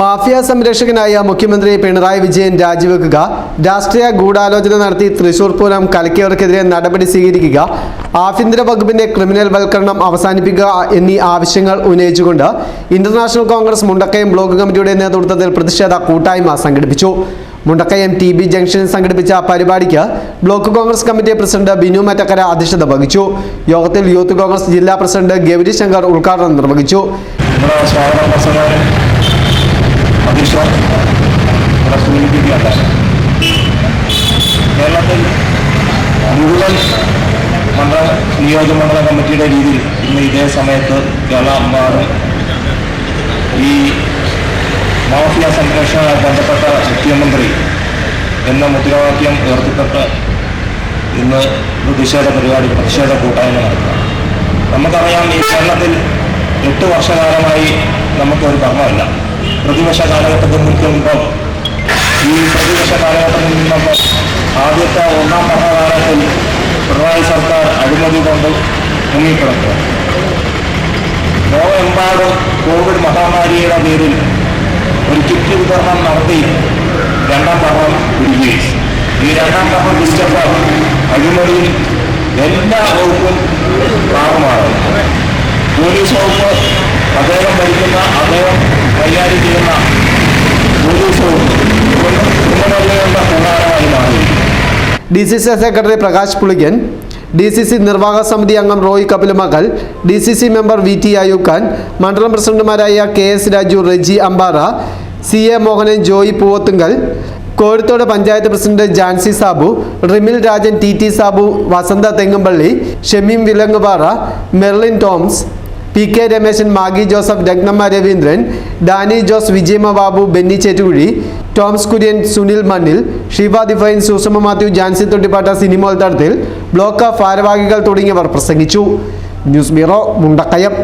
Mafia സംരക്ഷകനായ മുഖ്യമന്ത്രി പിണറായി വിജയൻ രാജിവെക്കുക രാഷ്ട്രീയ ഗൂഢാലോചന നടത്തി തൃശൂർ പൂരം കലക്കിയവർക്കെതിരെ നടപടി സ്വീകരിക്കുക ആഭ്യന്തര വകുപ്പിന്റെ ക്രിമിനൽ വൽക്കരണം അവസാനിപ്പിക്കുക എന്നീ ആവശ്യങ്ങൾ ഉന്നയിച്ചുകൊണ്ട് ഇന്റർനാഷണൽ കോൺഗ്രസ് മുണ്ടക്കയം ബ്ലോക്ക് കമ്മിറ്റിയുടെ നേതൃത്വത്തിൽ പ്രതിഷേധ കൂട്ടായ്മ സംഘടിപ്പിച്ചു. മുണ്ടക്കയം ടി ബി ജംഗ്ഷനിൽ സംഘടിപ്പിച്ച പരിപാടിക്ക് block Congress committee president Binu Mattakkara അധ്യക്ഷത വഹിച്ചു. യോഗത്തിൽ യൂത്ത് കോൺഗ്രസ് ജില്ലാ പ്രസിഡന്റ് ഗൗരി ശങ്കർ ഉദ്ഘാടനം നിർവഹിച്ചു. അധ്യക്ഷ ഇവിടെ സൂചിപ്പിക്കുകയുണ്ടായി കേരളത്തിൽ മുഴുവൻ മണ്ഡല നിയോജകമണ്ഡല കമ്മിറ്റിയുടെ രീതിയിൽ ഇന്ന് ഇതേ സമയത്ത് കേരളമെമ്പാടും ഈ മാഫിയ സംരക്ഷണവുമായി ബന്ധപ്പെട്ട മുഖ്യമന്ത്രി എന്ന മുദ്രാവാക്യം ഉയർത്തിപ്പെട്ട് ഇന്ന് പ്രതിഷേധ പരിപാടി പ്രതിഷേധ കൂട്ടായ്മ നടത്തുക നമുക്കറിയാം ഈ കേരളത്തിൽ എട്ട് വർഷകാലമായി നമുക്കൊരു ഭരണമില്ല. പ്രതിപക്ഷ കാലഘട്ടത്തിൽ നിൽക്കുമ്പോൾ ഈ പ്രതിപക്ഷ കാലഘട്ടത്തിൽ നിന്നപ്പോൾ ആദ്യത്തെ ഒന്നാം ഭരണകാലത്തിൽ പിണറായി സർക്കാർ അഴിമതി കൊണ്ട് മുങ്ങിക്കിടക്കുക ലോകമെമ്പാടും കോവിഡ് മഹാമാരിയുടെ പേരിൽ ഒരു കിറ്റ് വിതരണം നടത്തി രണ്ടാം ഭരണം പിടിക്കുകയും ഈ രണ്ടാം ഭരണം ഡിസ്റ്റർബ് അഴിമതിയിൽ എല്ലാ വകുപ്പും ഭാഗമാണ് പോലീസ് വകുപ്പ് D C C secretary Prakash Pulikkan D C C നിർവാഹക സമിതി അംഗം Roy Kapilumakal D C C member V T Ayoob മണ്ഡലം പ്രസിഡന്റുമാരായ K S Raju Reji Ambara C A Mohanan Joy Poovathunkal Kozhithodu panchayat president Jancy Sabu Rimil Rajan T T Sabu Vasantha Thengumpally Shemeem Vilangupara Merlin Toms P K Rameshan Maggie Joseph Rathnamma Raveendran Dani Jose Vijayama Babu Benny Chettukuzhi Toms Kurian Sunil Mannil Shiba ദിഫൈൻ Sushama Mathew Jancy തൊട്ടിപ്പാട്ട Sinimol തടത്തിൽ block ഭാരവാഹികൾ തുടങ്ങിയവർ പ്രസംഗിച്ചു. News bureau Mundakayam